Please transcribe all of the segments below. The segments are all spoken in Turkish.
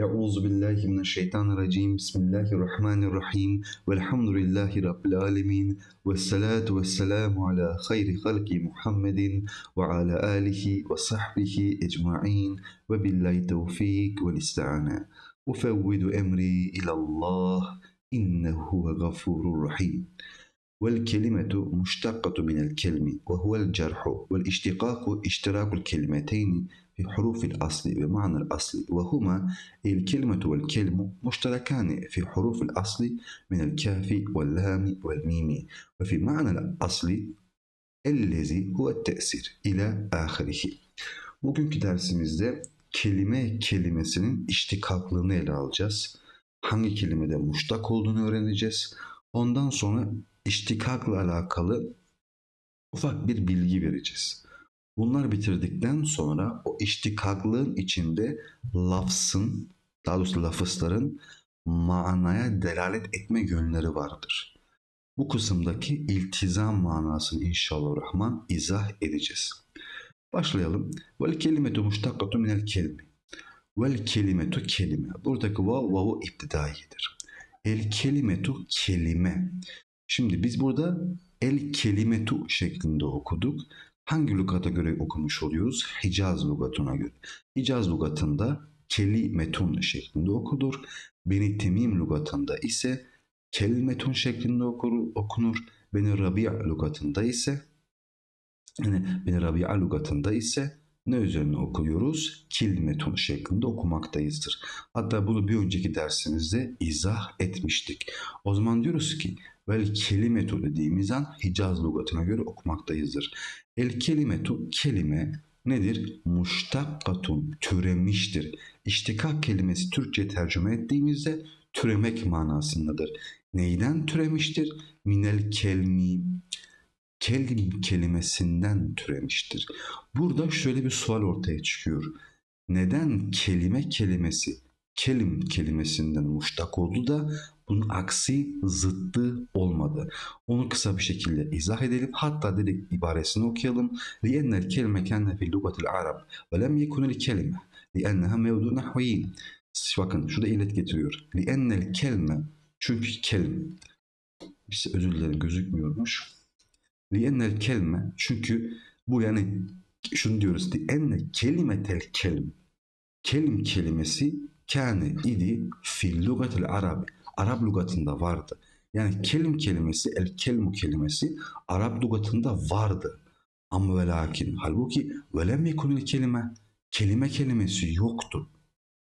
أعوذ بالله من الشيطان الرجيم. بسم الله الرحمن الرحيم. والحمد لله رب العالمين. والصلاة والسلام على خير خلق محمد وعلى آله وصحبه أجمعين. وبالله التوفيق والإستعانة. أفوض أمري إلى الله. إنه هو غفور رحيم والكلمة مشتقة من الكلم وهو الجرح. والاشتقاق اشتراك الكلمتين. حروف الأصل بمعنى الأصل وهما الكلمة والكلم مشتركان في حروف الأصل من الكاف واللام والميم وفي معنى الأصل الذي هو التأثير إلى آخره Bugünkü dersimizde kelime kelimesinin iştikaklığını ele alacağız. Hangi kelimede muştak olduğunu öğreneceğiz. Ondan sonra iştikakla alakalı ufak bir bilgi vereceğiz. Bunlar bitirdikten sonra o iştikaklığın içinde lafzın, daha doğrusu lafızların manaya delalet etme yönleri vardır. Bu kısımdaki iltizam manasını inşallah rahman izah edeceğiz. Başlayalım. Vel kelimetu muştakkatu minel kelime. Vel kelimetu kelime. Buradaki vav vavu iptidaiyedir. El kelimetu kelime. Şimdi biz burada el kelimetu şeklinde okuduk. Hangi lügata göre okumuş oluyoruz? Hicaz lügatına göre. Hicaz lügatında kelimetun şeklinde okunur. Beni Temim lügatında ise kelimetun şeklinde okur, okunur. Beni Rabia lügatında ise yani Beni Rabia lügatında ise ne üzerine okuyoruz? Kilmetun şeklinde okumaktayızdır. Hatta bunu bir önceki dersimizde izah etmiştik. O zaman diyoruz ki vel kelimetu dediğimiz an Hicaz lügatına göre okumaktayızdır. El kelimetu kelime nedir? Muştakkatun türemiştir. İştikak kelimesi Türkçe tercüme ettiğimizde türemek manasındadır. Neyden türemiştir? Minel kelmi kelim kelimesinden türemiştir. Burada şöyle bir sual ortaya çıkıyor. Neden kelime kelimesi kelim kelimesinden muştak oldu da bunun aksi zıttı olmadı. Onu kısa bir şekilde izah edelim. Hatta dedik ibaresini okuyalım. لِأَنَّ الْكَلْمَ كَانَ فِي لُغَةِ الْعَرَبِ وَلَمْ يَكُنِ الْكَلِمَ لِأَنَّهَا مَوْدُ نَحْوِينَ Bakın şurada illet getiriyor. لِأَنَّ الْكَلْمَ Çünkü kelim. Bir özür dilerim gözükmüyormuş. Liennel kelme çünkü bu yani şunu diyoruz enne kelimetel kelim. Kelim kelimesi kâne idi fil lugatil arabi. Arap lugatında vardı. Yani kelim kelimesi, el kelmu kelimesi Arap lugatında vardı. Ama ve lakin halbuki velem yekunil kelime kelime kelimesi yoktu.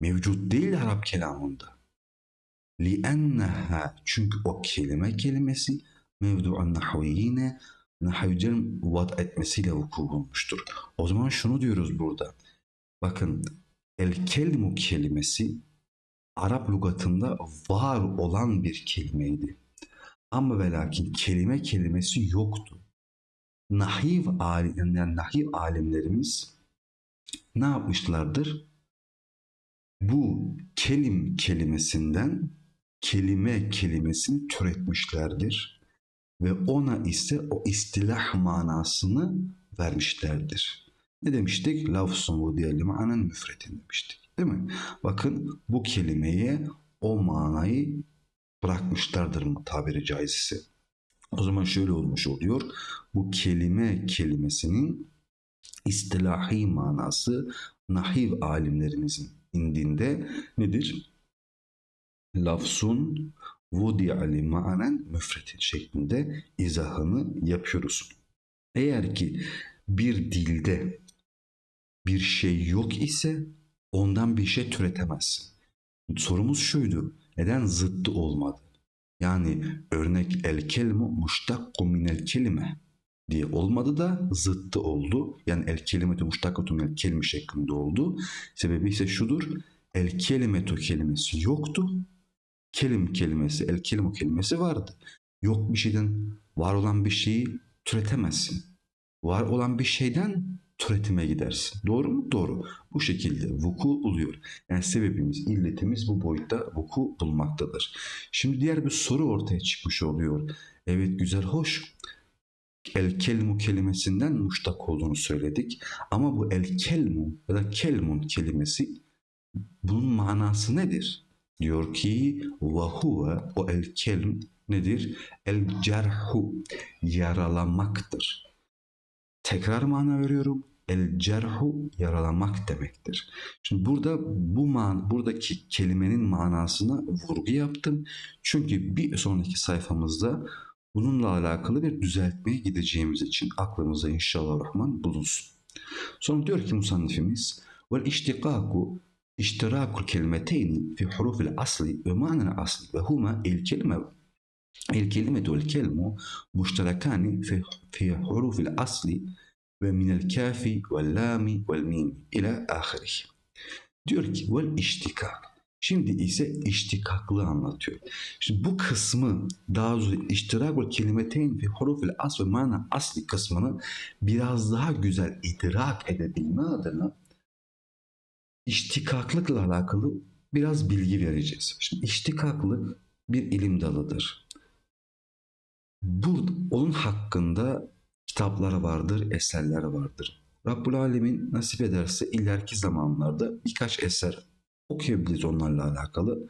Mevcut değil Arap kelamında. li Li'enneha çünkü o kelime kelimesi mevdu'an nahviyine nahvicilerin vat etmesiyle vuku bulmuştur. O zaman şunu diyoruz burada. Bakın el kelmu kelimesi Arap lügatında var olan bir kelimeydi. Ama ve lakin kelime kelimesi yoktu. Nahiv, alim, yani nahiv alimlerimiz ne yapmışlardır? Bu kelim kelimesinden kelime kelimesini türetmişlerdir ve ona ise o istilah manasını vermişlerdir. Ne demiştik? Lafzun ve diğerli manen müfretin demiştik. Değil mi? Bakın bu kelimeye o manayı bırakmışlardır mı tabiri caizse. O zaman şöyle olmuş oluyor. Bu kelime kelimesinin istilahi manası nahiv alimlerimizin indinde nedir? Lafzun vudi'ali manen müfretin şeklinde izahını yapıyoruz. Eğer ki bir dilde bir şey yok ise ondan bir şey türetemezsin. Sorumuz şuydu. Neden zıttı olmadı? Yani örnek el kelmu muştakku minel kelime diye olmadı da zıttı oldu. Yani el kelimetu muştakkatu minel kelime şeklinde oldu. Sebebi ise şudur. El kelimetu kelimesi yoktu. Kelim kelimesi, el kelimu kelimesi vardı. Yok bir şeyden var olan bir şeyi türetemezsin. Var olan bir şeyden türetime gidersin. Doğru mu? Doğru. Bu şekilde vuku oluyor. Yani sebebimiz, illetimiz bu boyutta vuku bulmaktadır. Şimdi diğer bir soru ortaya çıkmış oluyor. Evet güzel, hoş. El kelmu kelimesinden muştak olduğunu söyledik. Ama bu el kelmu ya da kelmun kelimesi bunun manası nedir? Diyor ki ve huve o el kelm nedir? El cerhu yaralamaktır. Tekrar mana veriyorum. El cerhu yaralamak demektir. Şimdi burada bu man buradaki kelimenin manasına vurgu yaptım. Çünkü bir sonraki sayfamızda bununla alakalı bir düzeltmeye gideceğimiz için aklımıza inşallah rahman bulunsun. Sonra diyor ki musannifimiz vel iştikaku iştirakul kelimeteyni fi hurufil asli ve manel asli ve huma il kelime الكلمة والكلم مشتركان في في حروف الأصل ومن الكاف واللام والميم إلى آخره. Diyor ki vel iştikak. Şimdi ise iştikaklı anlatıyor. Şimdi bu kısmı daha doğrusu iştirakul kelimeteyn fi hurufil as ve mana asli kısmını biraz daha güzel idrak edebilme adına iştikaklıkla alakalı biraz bilgi vereceğiz. Şimdi iştikaklık bir ilim dalıdır. Bu, onun hakkında kitaplar vardır, eserler vardır. Rabbul Alemin nasip ederse ileriki zamanlarda birkaç eser okuyabiliriz onlarla alakalı.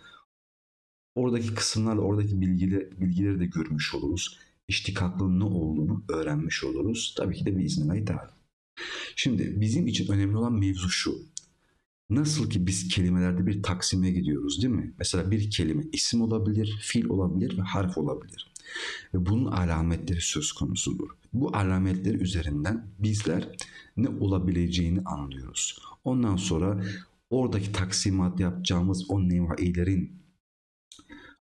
Oradaki kısımlarla oradaki bilgileri, bilgileri de görmüş oluruz. İştikaklığın ne olduğunu öğrenmiş oluruz. Tabii ki de biiznillahü teala. Şimdi bizim için önemli olan mevzu şu. Nasıl ki biz kelimelerde bir taksime gidiyoruz değil mi? Mesela bir kelime isim olabilir, fiil olabilir ve harf olabilir. Ve bunun alametleri söz konusudur. Bu alametler üzerinden bizler ne olabileceğini anlıyoruz. Ondan sonra oradaki taksimat yapacağımız o nevailerin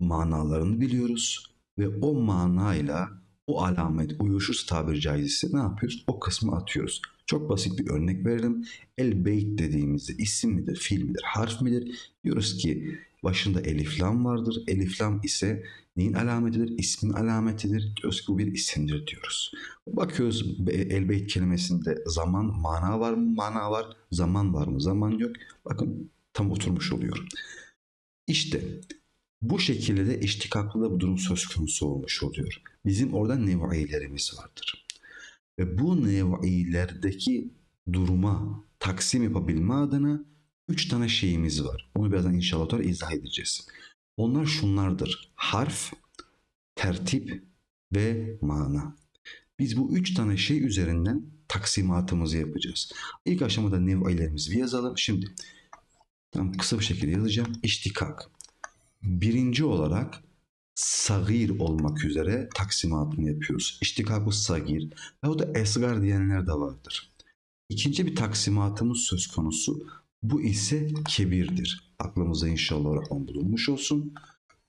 manalarını biliyoruz. Ve o manayla o alamet uyuşursa tabiri caizse ne yapıyoruz? O kısmı atıyoruz. Çok basit bir örnek verelim. El beyt dediğimizde isim midir, fiil midir, harf midir? Diyoruz ki başında elif lam vardır. Elif lam ise neyin alametidir? İsmin alametidir. Diyoruz ki bu bir isimdir diyoruz. Bakıyoruz el beyt kelimesinde zaman, mana var mı? Mana var. Zaman var mı? Zaman yok. Bakın tam oturmuş oluyor. İşte bu şekilde de iştikaklı da bu durum söz konusu olmuş oluyor. Bizim orada nevailerimiz vardır. Ve bu nevailerdeki duruma taksim yapabilme adına üç tane şeyimiz var. Onu birazdan inşallah izah edeceğiz. Onlar şunlardır. Harf, tertip ve mana. Biz bu üç tane şey üzerinden taksimatımızı yapacağız. İlk aşamada nevailerimizi bir yazalım. Şimdi tam kısa bir şekilde yazacağım. İştikak. Birinci olarak sagir olmak üzere taksimatını yapıyoruz. İştikaku sagir ve o da esgar diyenler de vardır. İkinci bir taksimatımız söz konusu. Bu ise kebirdir. Aklımıza inşallah rahman bulunmuş olsun.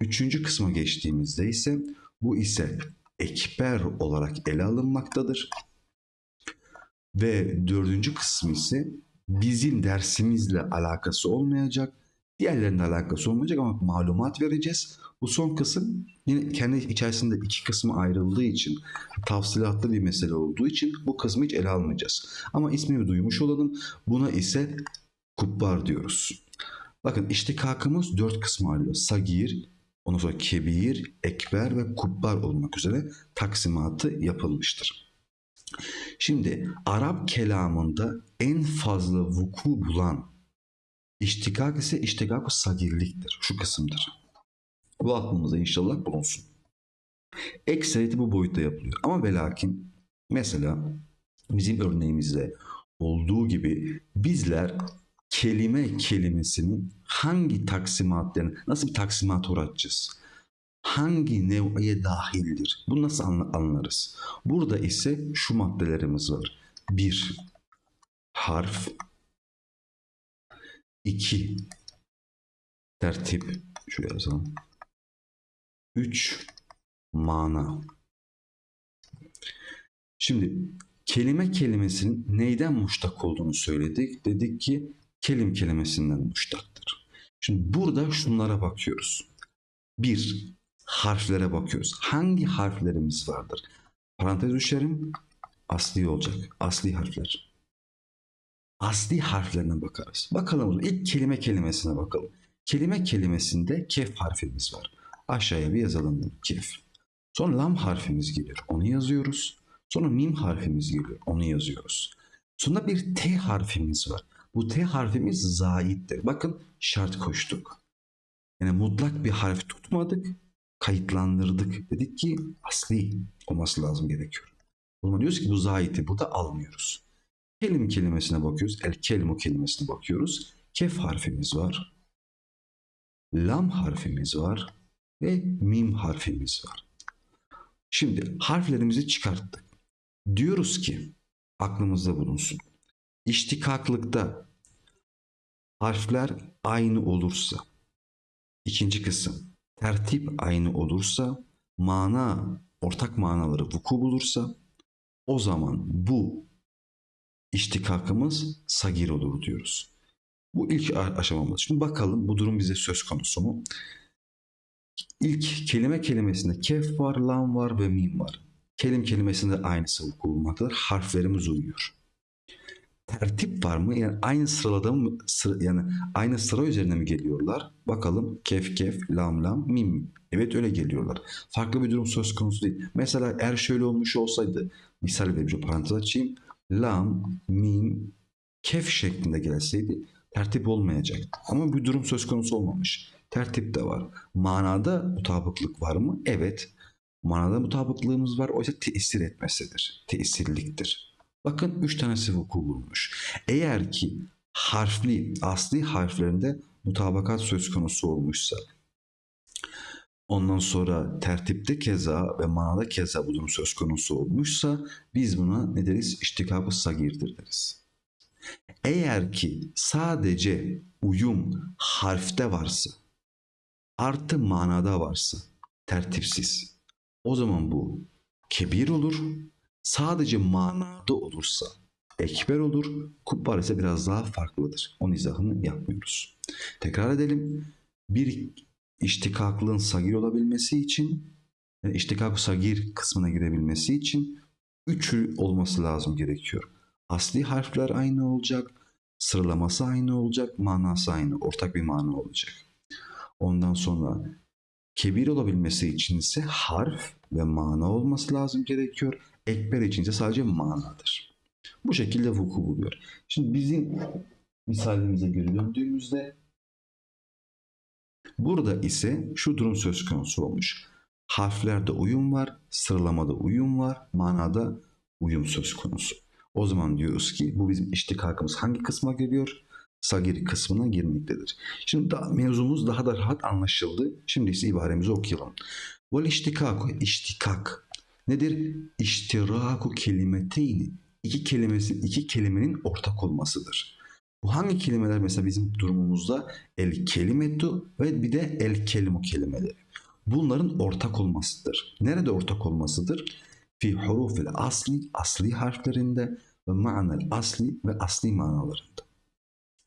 Üçüncü kısma geçtiğimizde ise bu ise ekber olarak ele alınmaktadır. Ve dördüncü kısmı ise bizim dersimizle alakası olmayacak. Diğerlerinde alakası olmayacak ama malumat vereceğiz. Bu son kısım yine kendi içerisinde iki kısmı ayrıldığı için tafsilatlı bir mesele olduğu için bu kısmı hiç ele almayacağız. Ama ismini duymuş olalım. Buna ise kubbar diyoruz. Bakın iştikakımız dört kısmı ayrılıyor. Sagir, ondan sonra kebir, ekber ve kubbar olmak üzere taksimatı yapılmıştır. Şimdi Arap kelamında en fazla vuku bulan İştikak ise iştikak sagirliktir. Şu kısımdır. Bu aklımıza inşallah bulunsun. Ekseriyeti bu boyutta yapılıyor. Ama ve lakin mesela bizim örneğimizde olduğu gibi bizler kelime kelimesinin hangi taksimatlarını, nasıl bir taksimat uğratacağız? Hangi nev'ye dahildir? Bunu nasıl anlarız? Burada ise şu maddelerimiz var. Bir, harf, 2 tertip şuraya yazalım. 3 mana. Şimdi kelime kelimesinin neyden muştak olduğunu söyledik. Dedik ki kelim kelimesinden muştaktır. Şimdi burada şunlara bakıyoruz. Bir, harflere bakıyoruz. Hangi harflerimiz vardır? Parantez düşerim. Asli olacak. Asli harfler asli harflerine bakarız. Bakalım ilk kelime kelimesine bakalım. Kelime kelimesinde kef harfimiz var. Aşağıya bir yazalım kef. Sonra lam harfimiz geliyor. Onu yazıyoruz. Sonra mim harfimiz geliyor. Onu yazıyoruz. Sonra bir T harfimiz var. Bu T harfimiz zaittir. Bakın şart koştuk. Yani mutlak bir harf tutmadık, kayıtlandırdık. Dedik ki asli olması lazım gerekiyor. O zaman diyoruz ki bu zaiti burada almıyoruz. Kelim kelimesine bakıyoruz. El kelimu kelimesine bakıyoruz. Kef harfimiz var. Lam harfimiz var. Ve mim harfimiz var. Şimdi harflerimizi çıkarttık. Diyoruz ki aklımızda bulunsun. İştikaklıkta harfler aynı olursa ikinci kısım tertip aynı olursa mana ortak manaları vuku bulursa o zaman bu iştikakımız sagir olur diyoruz. Bu ilk aşamamız. Şimdi bakalım bu durum bize söz konusu mu? İlk kelime kelimesinde kef var, lam var ve mim var. Kelim kelimesinde aynısı vuku. Harflerimiz uyuyor. Tertip var mı? Yani aynı sıralada mı? Sıra, yani aynı sıra üzerine mi geliyorlar? Bakalım kef kef, lam lam, mim. Evet öyle geliyorlar. Farklı bir durum söz konusu değil. Mesela eğer şöyle olmuş olsaydı, misal vereceğim parantez açayım. Lam, mim, kef şeklinde gelseydi tertip olmayacaktı. Ama bir durum söz konusu olmamış. Tertip de var. Manada mutabıklık var mı? Evet. Manada mutabıklığımız var. Oysa tesir etmesidir. Tesirliktir. Bakın üç tanesi vuku bulmuş. Eğer ki harfli, asli harflerinde mutabakat söz konusu olmuşsa, ondan sonra tertipte keza ve manada keza bu durum söz konusu olmuşsa biz buna ne deriz? İştikabı sagirdir deriz. Eğer ki sadece uyum harfte varsa, artı manada varsa, tertipsiz, o zaman bu kebir olur. Sadece manada olursa ekber olur. Kubbar ise biraz daha farklıdır. Onun izahını yapmıyoruz. Tekrar edelim. Bir iştikaklığın sagir olabilmesi için, yani iştikak sagir kısmına girebilmesi için üçü olması lazım gerekiyor. Asli harfler aynı olacak, sıralaması aynı olacak, manası aynı, ortak bir mana olacak. Ondan sonra kebir olabilmesi için ise harf ve mana olması lazım gerekiyor. Ekber için ise sadece manadır. Bu şekilde vuku buluyor. Şimdi bizim misalimize geri döndüğümüzde burada ise şu durum söz konusu olmuş. Harflerde uyum var, sıralamada uyum var, manada uyum söz konusu. O zaman diyoruz ki bu bizim iştikakımız hangi kısma geliyor? Sagir kısmına girmektedir. Şimdi da, mevzumuz daha da rahat anlaşıldı. Şimdi ise ibaremizi okuyalım. Vel iştikaku, iştikak nedir? İştiraku kelimeteyni. İki kelimesi, iki kelimenin ortak olmasıdır. Bu hangi kelimeler mesela bizim durumumuzda el kelimetu ve bir de el kelimu kelimeleri. Bunların ortak olmasıdır. Nerede ortak olmasıdır? Fi hurufil asli, asli harflerinde ve ma'nel asli ve asli manalarında.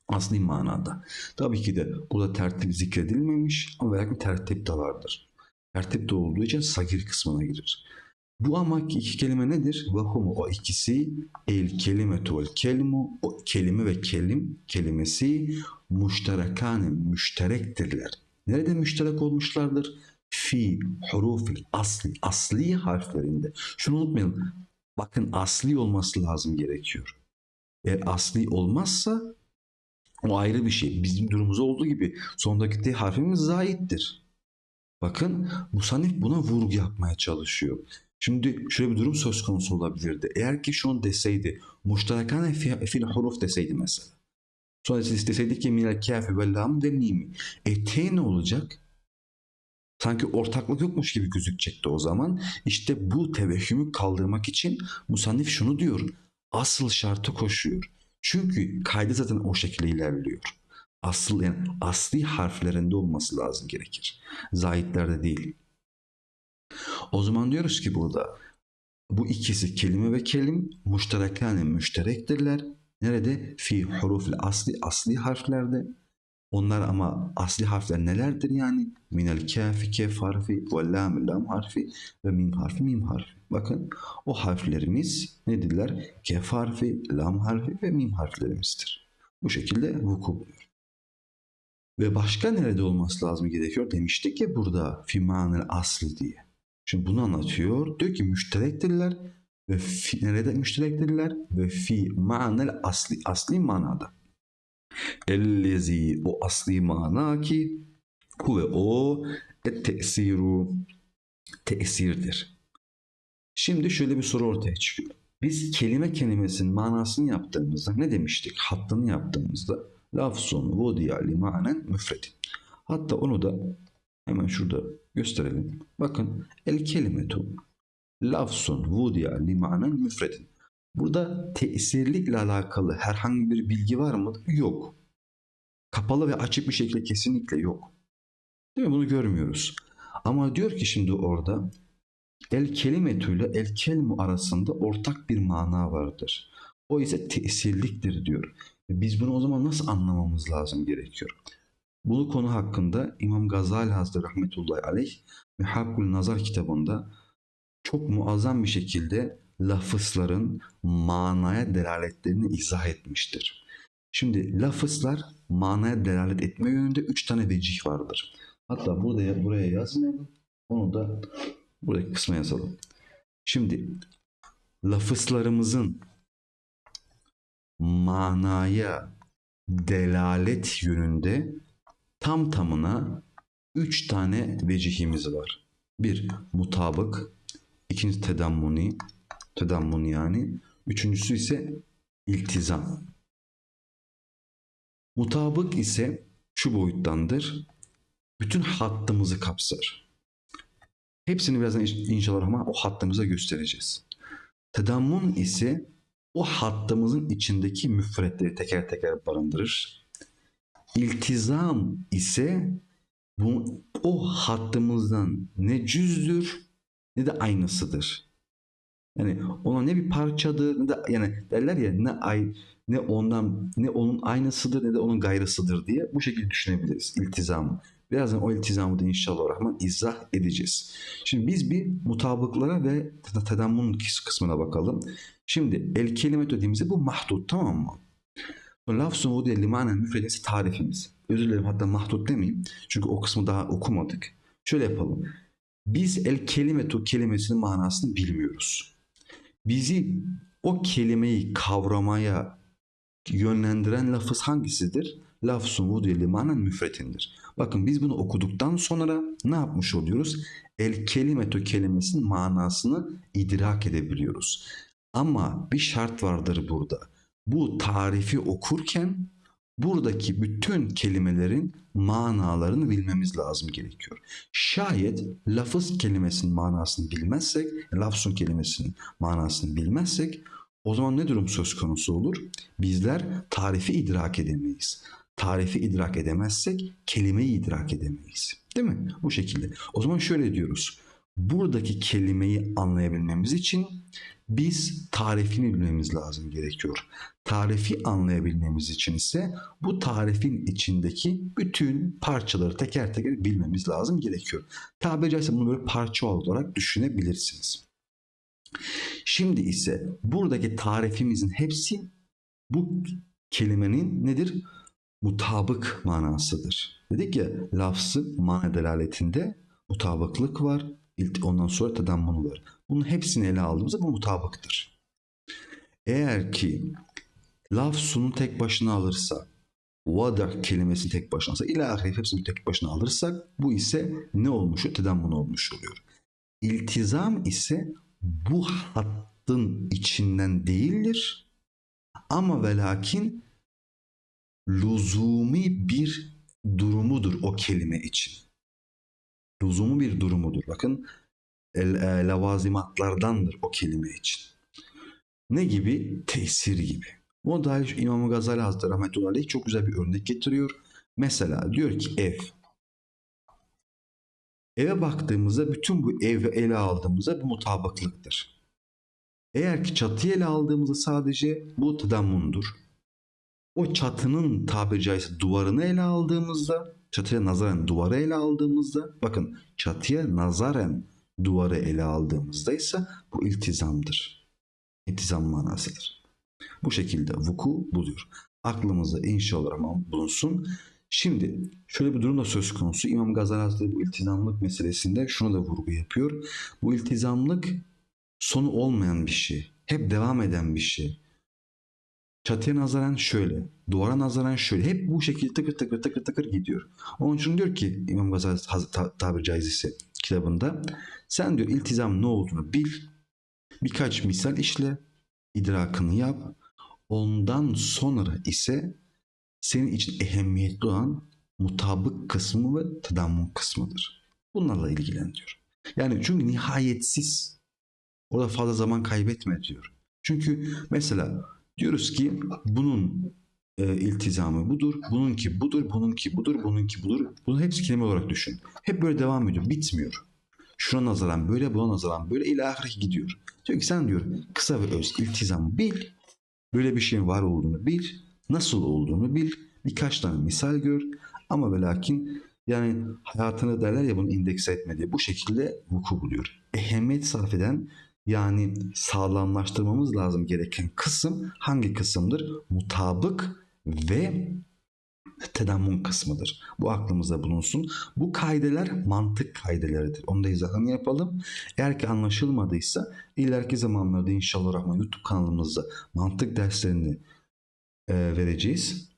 Asli manada. Tabii ki de burada tertip zikredilmemiş ama belki tertip de vardır. Tertip de olduğu için sagir kısmına girer. Bu ama iki kelime nedir? Ve humu o ikisi el kelimetu vel kelimu o kelime ve kelim kelimesi müşterekane müşterektirler. Nerede müşterek olmuşlardır? Fi hurufil asli asli harflerinde. Şunu unutmayalım. Bakın asli olması lazım gerekiyor. Eğer asli olmazsa o ayrı bir şey. Bizim durumumuzda olduğu gibi sondaki T harfimiz zaittir. Bakın Musanif buna vurgu yapmaya çalışıyor. Şimdi şöyle bir durum söz konusu olabilirdi. Eğer ki şunu deseydi, muşterekane fi- fil huruf deseydi mesela. Sonra deseydi ki minel kâfi ve lam ve. E T ne olacak? Sanki ortaklık yokmuş gibi gözükecekti o zaman. İşte bu tevehhümü kaldırmak için Musannif şunu diyor. Asıl şartı koşuyor. Çünkü kaydı zaten o şekilde ilerliyor. Asıl yani asli harflerinde olması lazım gerekir. Zayitlerde değil. O zaman diyoruz ki burada bu ikisi kelime ve kelim müşterekane müşterektirler. Nerede? Fi hurufil asli asli harflerde. Onlar ama asli harfler nelerdir yani? Minel kafi kef harfi ve lam lam harfi ve mim harfi mim harfi. Bakın o harflerimiz nedirler? Kef harfi, lam harfi ve mim harflerimizdir. Bu şekilde vuku buluyor. Ve başka nerede olması lazım gerekiyor? Demiştik ya burada fimanel asli diye. Şimdi bunu anlatıyor. Diyor ki müşterektirler ve fi, nerede müşterektirler? Ve fi manel asli, asli manada. Ellezi o asli mana ki huve o et tesiru tesirdir. Şimdi şöyle bir soru ortaya çıkıyor. Biz kelime kelimesinin manasını yaptığımızda ne demiştik? Hattını yaptığımızda lafzun vudiya li manen müfredin. Hatta onu da hemen şurada gösterelim. Bakın el kelimetu lafzun vudiya li manen müfredin. Burada tesirlikle alakalı herhangi bir bilgi var mı? Yok. Kapalı ve açık bir şekilde kesinlikle yok. Değil mi? Bunu görmüyoruz. Ama diyor ki şimdi orada el kelimetüyle el kelmu arasında ortak bir mana vardır. O ise tesirliktir diyor. Biz bunu o zaman nasıl anlamamız lazım gerekiyor? Bu konu hakkında İmam Gazali Hazretleri Rahmetullahi Aleyh Mehakkul Nazar kitabında çok muazzam bir şekilde lafızların manaya delaletlerini izah etmiştir. Şimdi lafızlar manaya delalet etme yönünde üç tane vecih vardır. Hatta burada buraya yazmayalım. Onu da buradaki kısma yazalım. Şimdi lafızlarımızın manaya delalet yönünde tam tamına üç tane vecihimiz var. Bir mutabık, ikincisi tedammuni, tedammuni yani, üçüncüsü ise iltizam. Mutabık ise şu boyuttandır. Bütün hattımızı kapsar. Hepsini birazdan inş- inşallah ama o hattımıza göstereceğiz. Tedammun ise o hattımızın içindeki müfretleri teker teker barındırır. İltizam ise bu, o hattımızdan ne cüzdür ne de aynısıdır. Yani ona ne bir parçadır ne de yani derler ya ne ay ne ondan ne onun aynısıdır ne de onun gayrısıdır diye bu şekilde düşünebiliriz iltizamı. Birazdan o iltizamı da inşallah rahman izah edeceğiz. Şimdi biz bir mutabıklara ve ted- tedammun kıs- kısmına bakalım. Şimdi el kelimet dediğimizde bu mahdut tamam mı? Lafzun vudiye limanen müfredesi tarifimiz. Özür dilerim hatta mahdut demeyeyim. Çünkü o kısmı daha okumadık. Şöyle yapalım. Biz el kelimetu kelimesinin manasını bilmiyoruz. Bizi o kelimeyi kavramaya yönlendiren lafız hangisidir? Lafzun vudiye limanen müfretindir. Bakın biz bunu okuduktan sonra ne yapmış oluyoruz? El kelimetu kelimesinin manasını idrak edebiliyoruz. Ama bir şart vardır burada. Bu tarifi okurken buradaki bütün kelimelerin manalarını bilmemiz lazım gerekiyor. Şayet lafız kelimesinin manasını bilmezsek, lafzun kelimesinin manasını bilmezsek o zaman ne durum söz konusu olur? Bizler tarifi idrak edemeyiz. Tarifi idrak edemezsek kelimeyi idrak edemeyiz. Değil mi? Bu şekilde. O zaman şöyle diyoruz. Buradaki kelimeyi anlayabilmemiz için biz tarifini bilmemiz lazım gerekiyor. Tarifi anlayabilmemiz için ise bu tarifin içindeki bütün parçaları teker teker bilmemiz lazım gerekiyor. Tabiri caizse bunu böyle parça olarak düşünebilirsiniz. Şimdi ise buradaki tarifimizin hepsi bu kelimenin nedir? Mutabık manasıdır. Dedik ya lafzı mana delaletinde mutabıklık var. Ondan sonra tadammunu var. Bunun hepsini ele aldığımızda bu mutabıktır. Eğer ki lafzunu tek başına alırsa, vada kelimesini tek başına alırsa, ila hepsini tek başına alırsak bu ise ne olmuş? Tedammun olmuş oluyor. İltizam ise bu hattın içinden değildir. Ama ve lakin luzumi bir durumudur o kelime için. Luzumu bir durumudur. Bakın el, e, lavazimatlardandır o kelime için. Ne gibi? Tesir gibi. Bu da İmam Gazali Hazretleri Rahmetullahi Aleyh çok güzel bir örnek getiriyor. Mesela diyor ki ev. Eve baktığımızda bütün bu evi ele aldığımızda bu mutabıklıktır. Eğer ki çatıyı ele aldığımızda sadece bu tedammundur. O çatının tabiri caizse duvarını ele aldığımızda, çatıya nazaren duvarı ele aldığımızda, bakın çatıya nazaren duvarı ele aldığımızda ise bu iltizamdır. İltizam manasıdır. Bu şekilde vuku buluyor. Aklımızda inşallah bulunsun. Şimdi şöyle bir durum da söz konusu. İmam Gazali Hazretleri bu iltizamlık meselesinde şunu da vurgu yapıyor. Bu iltizamlık sonu olmayan bir şey. Hep devam eden bir şey. Çatıya nazaran şöyle, duvara nazaran şöyle. Hep bu şekilde tıkır tıkır tıkır tıkır gidiyor. Onun için diyor ki İmam Gazali Haz- ta, tabir caizesi kitabında sen diyor iltizam ne olduğunu bil. Birkaç misal işle, idrakını yap. Ondan sonra ise senin için ehemmiyetli olan mutabık kısmı ve tadammun kısmıdır. Bunlarla ilgilen diyor. Yani çünkü nihayetsiz. Orada fazla zaman kaybetme diyor. Çünkü mesela diyoruz ki bunun e, iltizamı budur, bununki budur, bununki budur, bununki budur. Bunu hepsi kelime olarak düşün. Hep böyle devam ediyor, bitmiyor. Şuna nazaran böyle, buna nazaran böyle ilahi gidiyor. Diyor ki sen diyor kısa ve öz iltizamı bil, böyle bir şeyin var olduğunu bil, nasıl olduğunu bil, birkaç tane misal gör ama ve lakin yani hayatını derler ya bunu indekse etme diye bu şekilde vuku buluyor. Ehemmiyet sarf eden yani sağlamlaştırmamız lazım gereken kısım hangi kısımdır? Mutabık ve tedammun kısmıdır. Bu aklımızda bulunsun. Bu kaideler mantık kaideleridir. Onu da izahını yapalım. Eğer ki anlaşılmadıysa ileriki zamanlarda inşallah Rahman YouTube kanalımızda mantık derslerini e, vereceğiz.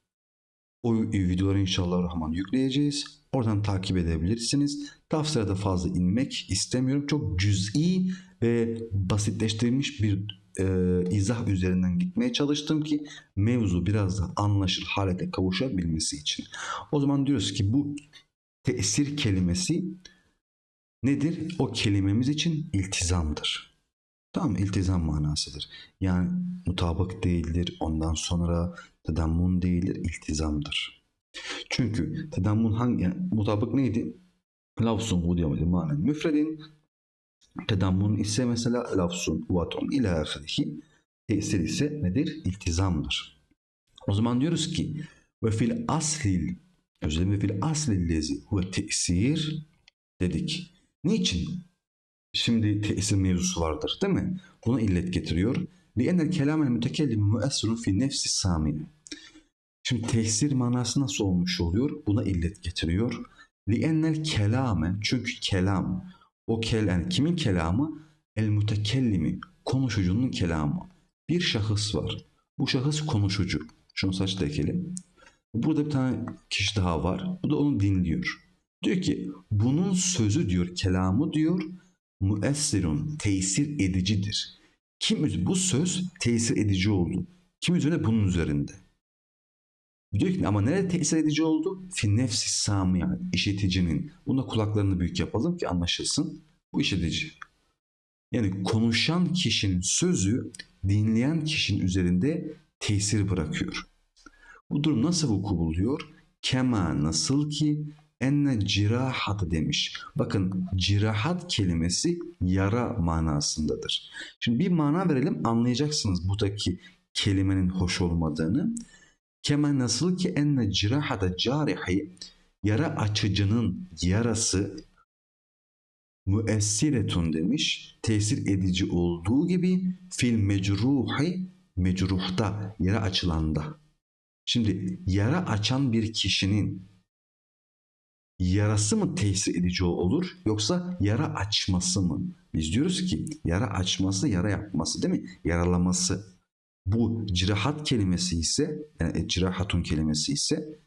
O videoları inşallah Rahman yükleyeceğiz. Oradan takip edebilirsiniz. Tafsirde fazla inmek istemiyorum. Çok cüz'i ve basitleştirilmiş bir e, izah üzerinden gitmeye çalıştım ki mevzu biraz da anlaşılır halete kavuşabilmesi için. O zaman diyoruz ki bu tesir kelimesi nedir? O kelimemiz için iltizamdır. Tamam mı? İltizam manasıdır. Yani mutabık değildir. Ondan sonra tedammun değildir. iltizamdır. Çünkü tedammun hangi yani mutabık neydi? Lafzun hudiyameli manen müfredin Tedammun ise mesela lafzun, vaton ila ahirihi. Tesir ise nedir? İltizamdır. O zaman diyoruz ki ve fil aslil ve fil aslil lezi ve tesir dedik. Niçin? Şimdi tesir mevzusu vardır değil mi? Buna illet getiriyor. لِأَنَّ الْكَلَامَ الْمُتَكَلِّمِ مُؤَثِّرٌ فِي nefsi samiye. Şimdi tesir manası nasıl olmuş oluyor? Buna illet getiriyor. لِأَنَّ الْكَلَامَ Çünkü kelam o kel yani kimin kelamı? El mütekellimi, konuşucunun kelamı. Bir şahıs var. Bu şahıs konuşucu. Şunu saç ekelim. Burada bir tane kişi daha var. Bu da onu dinliyor. Diyor ki bunun sözü diyor, kelamı diyor müessirun, tesir edicidir. Kim bu söz tesir edici oldu. Kim üzerine bunun üzerinde. Diyor ki ama nerede tesir edici oldu? Fi nefsi samiye, işiticinin. Buna kulaklarını büyük yapalım ki anlaşılsın. Bu işitici. Yani konuşan kişinin sözü dinleyen kişinin üzerinde tesir bırakıyor. Bu durum nasıl vuku buluyor? Kema nasıl ki enne cirahat demiş. Bakın cirahat kelimesi yara manasındadır. Şimdi bir mana verelim anlayacaksınız buradaki kelimenin hoş olmadığını. Kema nasıl ki enne cirahada carihi yara açıcının yarası müessiretun demiş. Tesir edici olduğu gibi fil mecruhi mecruhta yara açılanda. Şimdi yara açan bir kişinin yarası mı tesir edici olur yoksa yara açması mı? Biz diyoruz ki yara açması, yara yapması değil mi? Yaralaması. Bu cirahat kelimesi ise, yani cirahatun kelimesi ise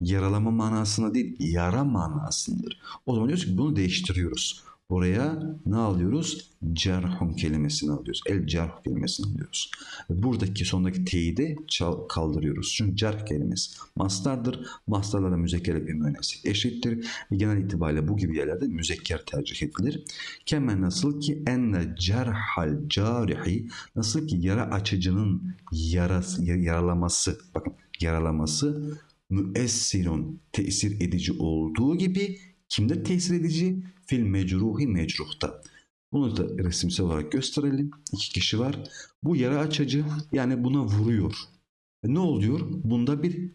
yaralama manasına değil, yara manasındır. O zaman diyoruz ki bunu değiştiriyoruz. Oraya ne alıyoruz? Cerhun kelimesini alıyoruz. El cerh kelimesini alıyoruz. Buradaki sondaki t'yi de kaldırıyoruz. Çünkü cerh kelimesi mastardır. Mastarlara müzekker bir müenneslik eşittir. Ve genel itibariyle bu gibi yerlerde müzekker tercih edilir. Kemen nasıl ki enne cerhal carihi nasıl ki yara açıcının yaras, yaralaması bakın yaralaması müessirun tesir edici olduğu gibi kimde tesir edici? Fil mecruhi mecruhta. Bunu da resimsel olarak gösterelim. İki kişi var. Bu yara açıcı yani buna vuruyor. E ne oluyor? Bunda bir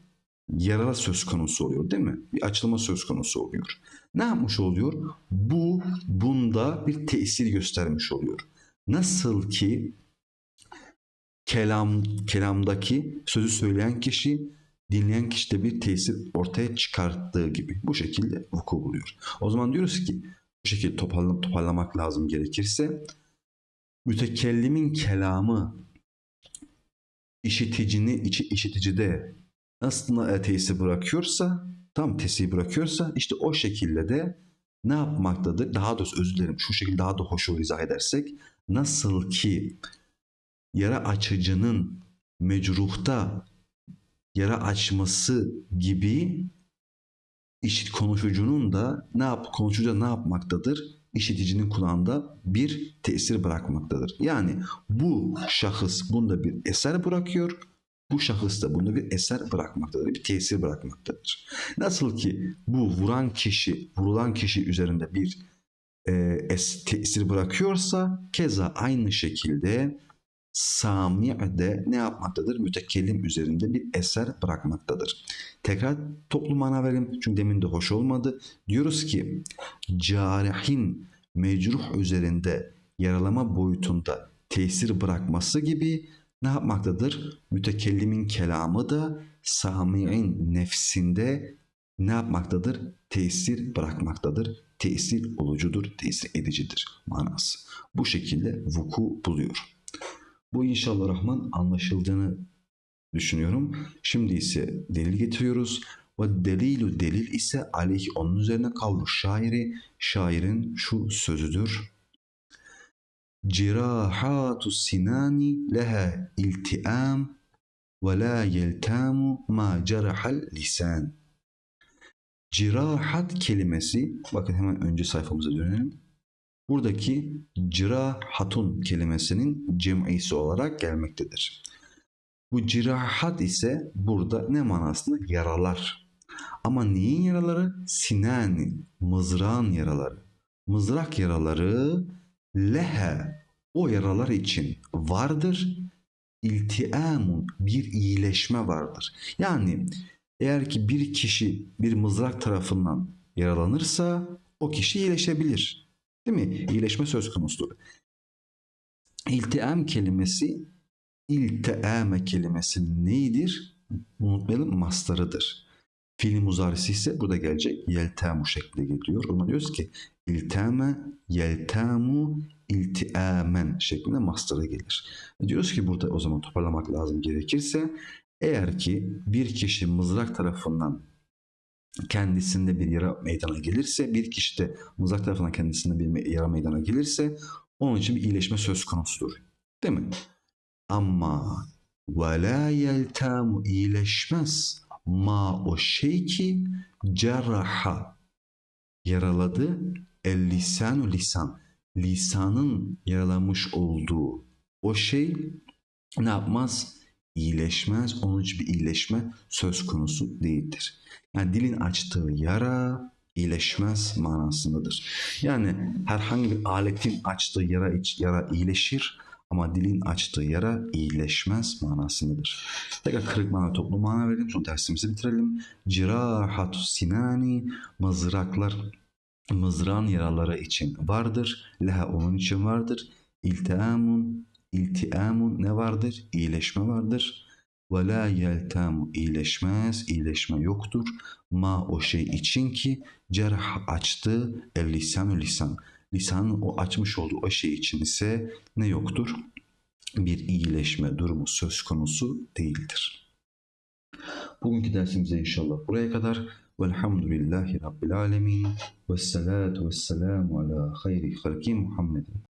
yara söz konusu oluyor değil mi? Bir açılma söz konusu oluyor. Ne yapmış oluyor? Bu bunda bir tesir göstermiş oluyor. Nasıl ki kelam kelamdaki sözü söyleyen kişi dinleyen kişide bir tesir ortaya çıkarttığı gibi bu şekilde vuku buluyor. O zaman diyoruz ki şekilde toparlam toparlamak lazım gerekirse mütekellimin kelamı işiticini içi, işiticide nasıl e, tesir bırakıyorsa tam tesir bırakıyorsa işte o şekilde de ne yapmaktadır? Daha doğrusu özür dilerim şu şekilde daha da hoş olur izah edersek nasıl ki yara açıcının mecruhta yara açması gibi işit konuşucunun da ne yap konuşucu ne yapmaktadır? İşiticinin kulağında bir tesir bırakmaktadır. Yani bu şahıs bunda bir eser bırakıyor. Bu şahıs da bunda bir eser bırakmaktadır. Bir tesir bırakmaktadır. Nasıl ki bu vuran kişi, vurulan kişi üzerinde bir e, es, tesir bırakıyorsa keza aynı şekilde sami de ne yapmaktadır? Mütekellim üzerinde bir eser bırakmaktadır. Tekrar toplu mana verelim çünkü demin de hoş olmadı. Diyoruz ki carihin mecruh üzerinde yaralama boyutunda tesir bırakması gibi ne yapmaktadır? Mütekellimin kelamı da sami'in nefsinde ne yapmaktadır? Tesir bırakmaktadır. Tesir olucudur, tesir edicidir manası. Bu şekilde vuku buluyor. Bu inşallah Rahman anlaşıldığını düşünüyorum. Şimdi ise delil getiriyoruz. Ve delilu delil ise aleyh onun üzerine kavlu şairi. Şairin şu sözüdür. Cirahatu sinani leha iltiam ve la yeltamu ma cerahal lisan. Cirahat kelimesi, bakın hemen önce sayfamıza dönelim. Buradaki cirahatun kelimesinin cem'isi olarak gelmektedir. Bu cirahat ise burada ne manasında? Yaralar. Ama neyin yaraları? Sinani, mızrağın yaraları. Mızrak yaraları lehe, o yaralar için vardır. İltiamun, bir iyileşme vardır. Yani eğer ki bir kişi bir mızrak tarafından yaralanırsa o kişi iyileşebilir. Değil mi? İyileşme söz konusudur. İltiam kelimesi ilteame kelimesinin neyidir? Unutmayalım mastarıdır. Fiil muzarisi ise burada gelecek yeltamu şeklinde geliyor. Ona diyoruz ki iltame yeltamu iltiamen şeklinde mastarı gelir. Diyoruz ki burada o zaman toparlamak lazım gerekirse eğer ki bir kişi mızrak tarafından kendisinde bir yara meydana gelirse, bir kişi de mızrak tarafından kendisinde bir yara meydana gelirse onun için bir iyileşme söz konusudur. Değil mi? Ama ve la yeltamu iyileşmez ma o şey ki cerraha yaraladı el lisanu lisan lisanın yaralanmış olduğu o şey ne yapmaz? İyileşmez. Onun için bir iyileşme söz konusu değildir. Yani dilin açtığı yara iyileşmez manasındadır. Yani herhangi bir aletin açtığı yara, yara iyileşir ama dilin açtığı yara iyileşmez manasındadır. Tekrar kırık mana toplu mana verelim. Son dersimizi bitirelim. Cirahatu sinani mızraklar mızrağın yaraları için vardır. Leha onun için vardır. İltiamun iltiamun ne vardır? İyileşme vardır. Ve la yeltamu iyileşmez, iyileşme yoktur. Ma o şey için ki cerh açtı el lisan lisan. Lisanın o açmış olduğu o şey için ise ne yoktur? Bir iyileşme durumu söz konusu değildir. Bugünkü dersimize inşallah buraya kadar. Velhamdülillahi Rabbil Alemin. Vessalatu vesselamu ala hayri halki Muhammedin.